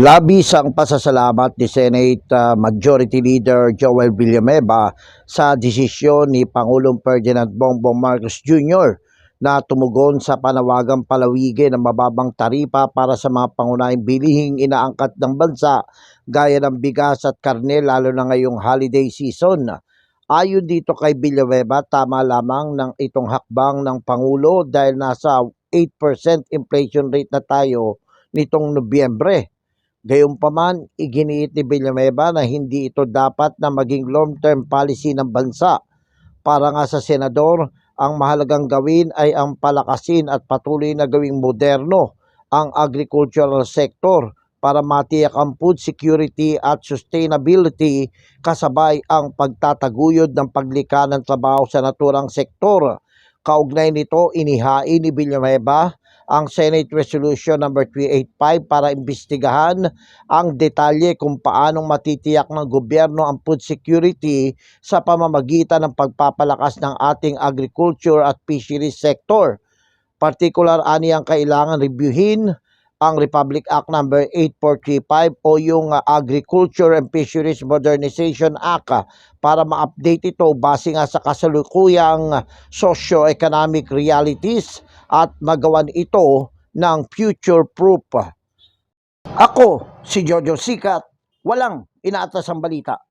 Labis ang pasasalamat ni Senate uh, Majority Leader Joel Villanueva sa desisyon ni Pangulong Ferdinand Bongbong Marcos Jr. na tumugon sa panawagang palawigin ng mababang taripa para sa mga pangunahing bilihing inaangkat ng bansa gaya ng bigas at karne lalo na ngayong holiday season. Ayon dito kay Villanueva, tama lamang ng itong hakbang ng Pangulo dahil nasa 8% inflation rate na tayo nitong Nobyembre. Gayunpaman, iginiit ni Villanueva na hindi ito dapat na maging long-term policy ng bansa. Para nga sa senador, ang mahalagang gawin ay ang palakasin at patuloy na gawing moderno ang agricultural sector para matiyak ang food security at sustainability kasabay ang pagtataguyod ng paglikha ng trabaho sa naturang sektor. Kaugnay nito, inihain ni Villanueva ang Senate Resolution number 385 para imbestigahan ang detalye kung paanong matitiyak ng gobyerno ang food security sa pamamagitan ng pagpapalakas ng ating agriculture at fisheries sector. Particular ani ang kailangan reviewin ang Republic Act number 8435 o yung Agriculture and Fisheries Modernization Act para ma-update ito base nga sa kasalukuyang socio-economic realities at magawan ito ng future-proof. Ako, si Jojo Sikat, walang inaatas ang balita.